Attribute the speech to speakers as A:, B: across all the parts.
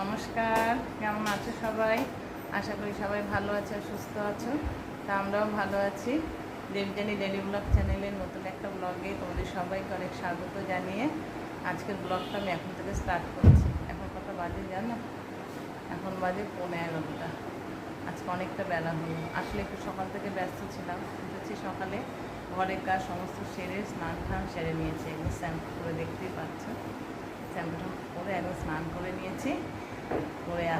A: নমস্কার, কেমন আছো সবাই? আশা করি সবাই ভালো আছে সুস্থ আছো। তা আমরাও ভালো আছি। দেবজানি ডেলি ব্লগ চ্যানেলের নতুন একটা ব্লগে তোমাদের সবাইকে অনেক স্বাগত জানিয়ে আজকের ব্লগটা আমি এখন থেকে স্টার্ট করছি। এখন কত বাজে জানো? এখন বাজে পৌনে এগারোটা। আজকে অনেকটা বেলা হলো। আসলে একটু সকাল থেকে ব্যস্ত ছিলাম। উঠেছি সকালে। ঘরের কাজ সমস্ত সেরে স্নান টান সেরে নিয়েছি। এগুলো শ্যাম্পু করে দেখতেই পাচ্ছ। শ্যাম্পুটা করে একদম স্নান করে নিয়েছি।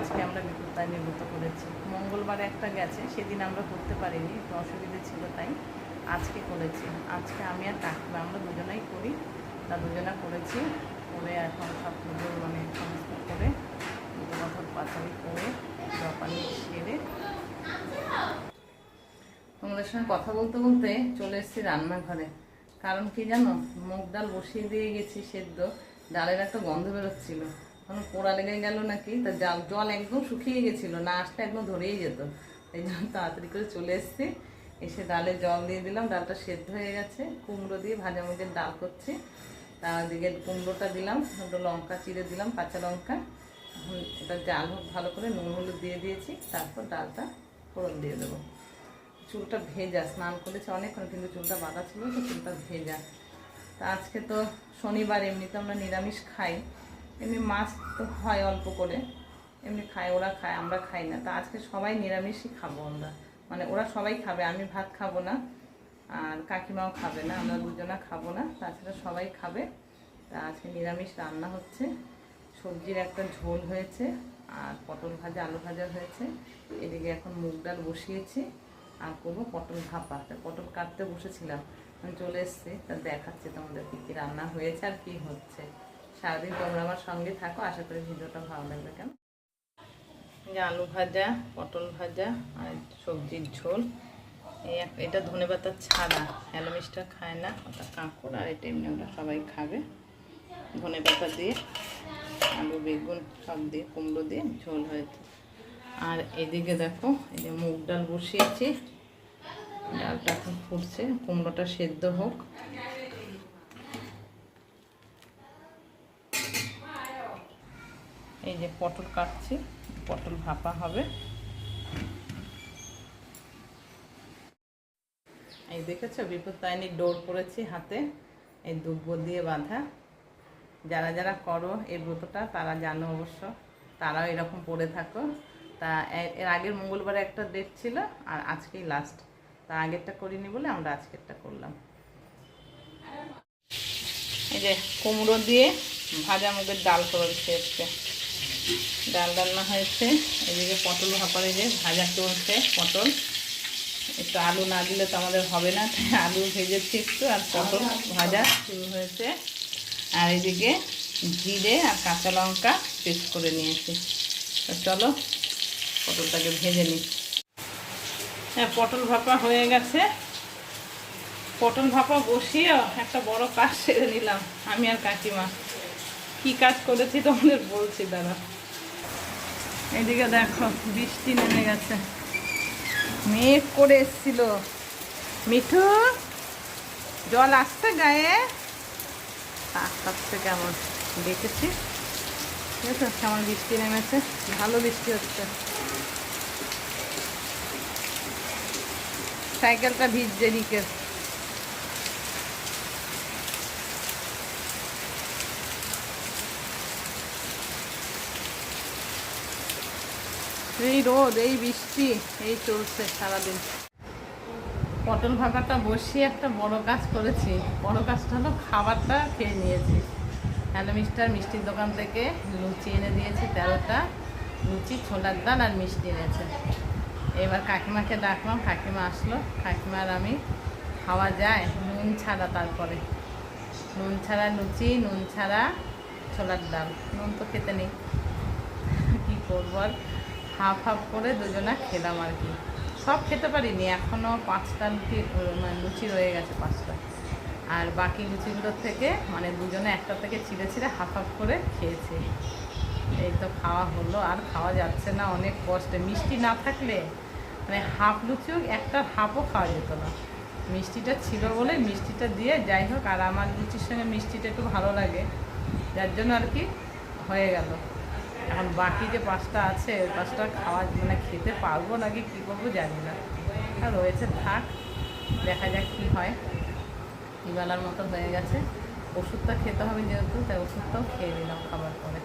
A: আজকে আমরা বিপত্তায় নির্গত করেছি। মঙ্গলবার একটা গেছে, সেদিন আমরা করতে পারিনি একটু অসুবিধে ছিল তাই আজকে করেছি। আজকে আমি আর কাকিমা আমরা দুজনেই করি, তা দুজনা করেছি, করে এখন সব পুজো মানে সমস্ত করে, দুটো কথা পাচারি করে জপানি সেরে তোমাদের সঙ্গে কথা বলতে বলতে চলে এসেছি রান্নাঘরে। কারণ কি জানো, মুগ ডাল বসিয়ে দিয়ে গেছি সেদ্ধ, ডালের একটা গন্ধ বেরোচ্ছিল। পোড়া লেগে গেল নাকি? তা জাল একদম শুকিয়ে গেছিল, না আসলে একদম ধরেই যেত। এই জন্য তাড়াতাড়ি করে চলে এসেছি। এসে ডালে জল দিয়ে দিলাম, ডালটা সেদ্ধ হয়ে গেছে। কুমড়ো দিয়ে ভাজা মুগের ডাল করছি। তার দিকে কুমড়োটা দিলাম, একটু লঙ্কা চিড়ে দিলাম, কাঁচা লঙ্কা। এটা জাল হোক, ভালো করে নুন হলুদ দিয়ে দিয়েছি, তারপর ডালটা ফোড়ন দিয়ে দেবো। চুলটা ভেজা, স্নান করেছে অনেকক্ষণ, কিন্তু চুলটা বাঁধা ছিল, তো চুলটা ভেজা। তা আজকে তো শনিবার, এমনিতে আমরা নিরামিষ খাই। এমনি মাছ তো হয় অল্প করে। এমনি খায়, ওরা খায়, আমরা খাই না। তা আজকে সবাই নিরামিষই খাব আমরা। মানে ওরা সবাই খাবে, আমি ভাত খাব না, আর কাকিমাও খাবে না, আমরা দুজনা খাব না, তাছাড়া সবাই খাবে। তা আজকে নিরামিষ রান্না হচ্ছে। সবজির একটা ঝোল হয়েছে, আর পটল ভাজা, আলু ভাজা হয়েছে। এদিকে এখন মুগ ডাল বসিয়েছি, আর করব পটল ভাপা। পটল কাটতে বসেছিলাম, চলে এসেছি, তা দেখাচ্ছে তোমাদের কী কী রান্না হয়েছে আর কী হচ্ছে। সারাদিন তোমরা আমার সঙ্গে থাকো, আশা করি ভিডিওটা ভালো লাগবে কেন আলু ভাজা, পটল ভাজা, আর সবজির ঝোল। এই এটা ধনে পাতা ছাড়া অ্যালোমিসটা খায় না, ওটা কাঁকড়, আর এটা এমনি ওরা সবাই খাবে। ধনে পাতা দিয়ে, আলু, বেগুন সব দিয়ে, কুমড়ো দিয়ে ঝোল হয়েছে। আর এদিকে দেখো, এই যে মুগ ডাল বসিয়েছি। ডালটা এখন ফুটছে, কুমড়োটা সেদ্ধ হোক। এই যে পটল কাটছি, পটল ভাপা হবে। এই দেখেছ বিপত্তায়নী ডোর পরেছি হাতে, এই দুব্ব দিয়ে বাঁধা। যারা যারা করো এই ব্রতটা, তারা জানো অবশ্য, তারাও এরকম পড়ে থাকো। তা এর আগের মঙ্গলবারে একটা ডেট ছিল, আর আজকেই লাস্ট তা আগেরটা করিনি বলে আমরা আজকেরটা করলাম। এই যে কুমড়ো দিয়ে ভাজা মুগের ডাল করেছে আজকে। ডাল রান্না হয়েছে। এদিকে পটল ভাপারে যে ভাজা চলছে পটল। একটু আলু না দিলে তো আমাদের হবে না তাই আলু ভেজেছি একটু আর পটল ভাজা। শুরু হয়েছে। আর এদিকে জিরে আর কাঁচা লঙ্কা পেস্ট করে নিয়েছি। চলো পটলটাকে ভেজে নিই। হ্যাঁ পটল ভাপা হয়ে গেছে। পটল ভাপা বসিয়েও একটা বড় কাজ সেরে নিলাম আমি আর কাকিমা। কি কাজ করেছি তোমাদের বলছি দাদা এদিকে দেখো, বৃষ্টি নেমে গেছে। মেঘ করে এসছিল। মিঠু, জল আসছে গায়ে? আসছে কেমন দেখেছি। ঠিক আছে কেমন বৃষ্টি নেমেছে। ভালো বৃষ্টি হচ্ছে। সাইকেলটা ভিজছে দিকে এই রোদ, এই বৃষ্টি, এই চলছে সারাদিন। পটল ভাপাটা বসিয়ে একটা বড় কাজ করেছি। বড় কাজটা হলো খাবারটা খেয়ে নিয়েছি। হ্যালো মিস্টার মিষ্টির দোকান থেকে লুচি এনে দিয়েছে তেরোটা লুচি, ছোলার ডাল আর মিষ্টি এনেছে। এবার কাকিমাকে ডাকলাম, কাকিমা আসলো। কাকিমার আমি, খাওয়া যায়, নুন ছাড়া তারপরে। নুন ছাড়া লুচি, নুন ছাড়া ছোলার ডাল। নুন তো খেতে নেই। কী করব আর? হাফ হাফ করে দুজনা খেলাম আর কি। সব খেতে পারিনি এখনও পাঁচটা লুচি মানে লুচি রয়ে গেছে পাঁচটা। আর বাকি লুচিগুলোর থেকে মানে দুজনে একটা থেকে ছিঁড়ে ছিঁড়ে হাফ হাফ করে খেয়েছে। এই তো খাওয়া হলো, আর খাওয়া যাচ্ছে না, অনেক কষ্টে। মিষ্টি না থাকলে মানে হাফ লুচিও একটা হাফও খাওয়া যেত না। মিষ্টিটা ছিল বলে মিষ্টিটা দিয়ে যাই হোক, আর আমার লুচির সঙ্গে মিষ্টিটা একটু ভালো লাগে। যার জন্য আর কি হয়ে গেল। এখন বাকি যে পাঁচটা আছে, ওই পাঁচটা খাওয়া মানে খেতে পারব নাকি, কী করব জানি না। আর রয়েছে থাক, দেখা যাক কী হয়। ইবেলার মতো হয়ে গেছে। ওষুধটা খেতে হবে যেহেতু, তাই ওষুধটাও খেয়ে নিলাম খাবার পরে।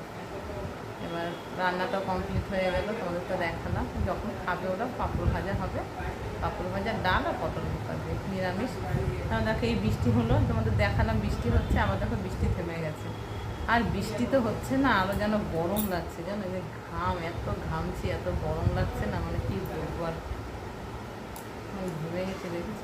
A: এবার রান্নাটাও কমপ্লিট হয়ে গেল তোমাদের তো দেখালাম। যখন খাবে ওরা, পাঁপড় ভাজা হবে। পাঁপড় ভাজা ডাল আর পটল ভাজা নিরামিষ। কারণ দেখো এই বৃষ্টি হলো, তোমাদের দেখালাম বৃষ্টি হচ্ছে, আবার দেখো বৃষ্টি থেমে গেছে। আর বৃষ্টি তো হচ্ছে না আরও যেন গরম লাগছে, জানো যে ঘাম, এত ঘামছি এত গরম লাগছে না মানে কি বলব আর। ঘুরে গেছে, দেখেছ?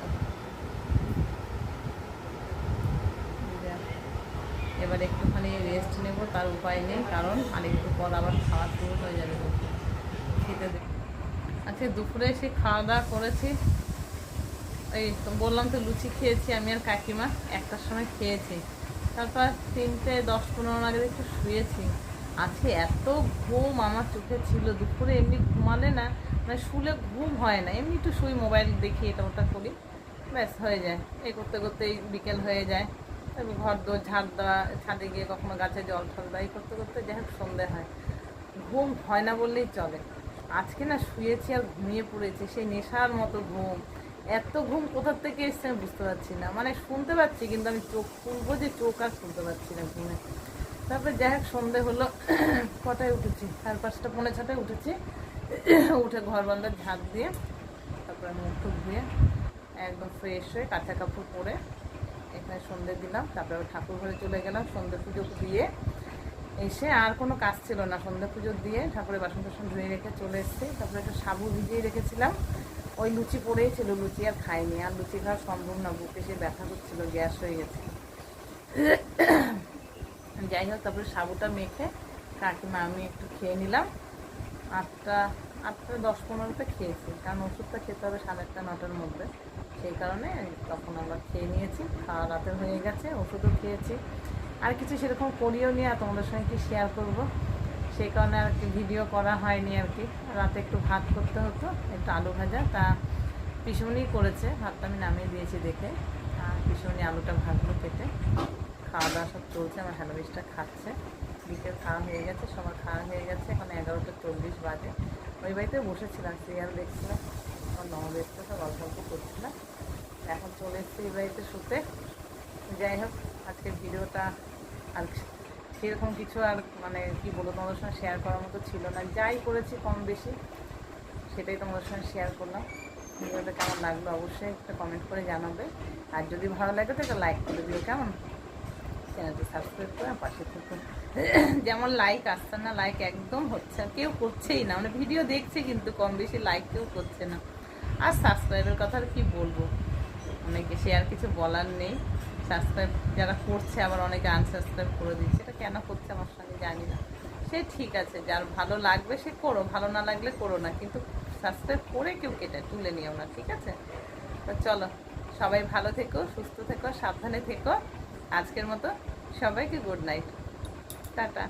A: এবার একটুখানি রেস্ট নেব, তার উপায় নেই, কারণ আরেকটু পর আবার খাওয়া শুরু হয়ে যাবে। খেতে দে আচ্ছা দুপুরে এসে খাওয়া দাওয়া করেছি। এই বললাম তো লুচি খেয়েছি, আমি আর কাকিমা একটার সময় খেয়েছি। তারপর তিনটে, দশ, পনেরো আগে একটু শুয়েছি। আজকে এত ঘুম আমার চোখে ছিল, দুপুরে এমনি ঘুমালে না মানে শুলে ঘুম হয় না। এমনি একটু শুই, মোবাইল দেখি, এটা ওটা করি। ব্যাস, হয়ে যায়। এই করতে করতেই বিকেল হয়ে যায়। তারপর ঘর দোর ঝাড় দেওয়া, ছাদে গিয়ে কখনো গাছে জল ঠল দেওয়া, এই করতে করতে যাই হোক সন্ধে হয়। ঘুম হয় না বললেই চলে। আজকে না শুয়েছি আর ঘুমিয়ে পড়েছি, সেই নেশার মতো ঘুম। এত ঘুম কোথার থেকে এসছে আমি বুঝতে পারছি না। মানে শুনতে পাচ্ছি, কিন্তু আমি চোখ খুলবো যে চোখ আর শুনতে পাচ্ছি না ঘুমে। তারপরে যাই হোক, সন্ধে হলো, কটায় উঠেছি? সাড়ে পাঁচটা, পৌনে ছটায় উঠেছি। উঠে ঘর বান্দার ঝাঁট দিয়ে, তারপরে মুখ টুক দিয়ে একদম ফ্রেশ হয়ে কাঁচা কাপড় পরে এখানে সন্ধে দিলাম। তারপরে ঠাকুর ঘরে চলে গেলাম সন্ধে পুজো দিয়ে। এসে আর কোনো কাজ ছিল না। সন্ধে পুজো দিয়ে ঠাকুরের বাসন টাসন ধুয়ে রেখে চলে এসেছি। তারপরে একটা সাবু ভিজিয়ে রেখেছিলাম। ওই লুচি পড়েই ছিল, লুচি আর খাইনি। আর লুচি খাওয়া সম্ভব না, বুকে সে ব্যথা করছিল, গ্যাস হয়ে গেছে। যাই হোক, তারপরে সাবুটা মেখে কাকিমা, আমি একটু খেয়ে নিলাম। আটটা আটটা দশ পনেরোতে খেয়েছি, কারণ ওষুধটা খেতে হবে সাড়ে আটটা, নটার মধ্যে। সেই কারণে তখন আমরা খেয়ে নিয়েছি, খাওয়া রাতে হয়ে গেছে, ওষুধও খেয়েছি। আর কিছু সেরকম করিও নি, আর তোমাদের সঙ্গে কি শেয়ার করব? সেই কারণে আর কি ভিডিও করা হয়নি আর কি। রাতে একটু ভাত করতে হতো, একটু আলু ভাজা। তা পিসুমনি করেছে, ভাতটা আমি নামিয়ে দিয়েছি দেখে। আর পিসুমনি আলুটা ভাজলো কেটে খাওয়া দাওয়া সব চলছে, আমার হ্যালোবিসটা খাচ্ছে। বিকেল খাওয়া হয়ে গেছে, সবার খাওয়া হয়ে গেছে, এখন এগারোটা চল্লিশ বাজে। ওই বাড়িতে বসেছিলাম সিরিয়াল দেখছিলাম, আমার নবদেশটা সব অল্প গল্প করছিলাম। এখন চলে এসেছি এই বাড়িতে শুতে। যাই হোক, আজকের ভিডিওটা আর সেরকম কিছু আর মানে কি বলব, তোমাদের সঙ্গে শেয়ার করার মতো ছিল না। যাই করেছি কম বেশি, সেটাই তোমাদের সঙ্গে শেয়ার করলাম। ভিডিওটা কেমন লাগল অবশ্যই একটা কমেন্ট করে জানাবে। আর যদি ভালো লাগে তো একটা লাইক করে দিও, কেমন? চ্যানেলটা সাবস্ক্রাইব করে পাশে থাকুন যেমন লাইক আসছে না লাইক একদম হচ্ছে না। কেউ করছেই না মানে ভিডিও দেখছে কিন্তু কম বেশি লাইক কেউ করছে না। আর সাবস্ক্রাইবের কথা আর কি বলব? অনেকে সে আর কিছু বলার নেই। সাবস্ক্রাইব যারা করছে আবার অনেকে আনসাবস্ক্রাইব করে দিচ্ছে। এটা কেন করছে আমার সঙ্গে জানি না। সে ঠিক আছে, যার ভালো লাগবে সে করো, ভালো না লাগলে করো না। কিন্তু সাবস্ক্রাইব করে কেউ কেটে তুলে নিও না, ঠিক আছে? তো চলো, সবাই ভালো থেকো, সুস্থ থেকো, সাবধানে থেকো। আজকের মতো সবাইকে গুড নাইট টাটা।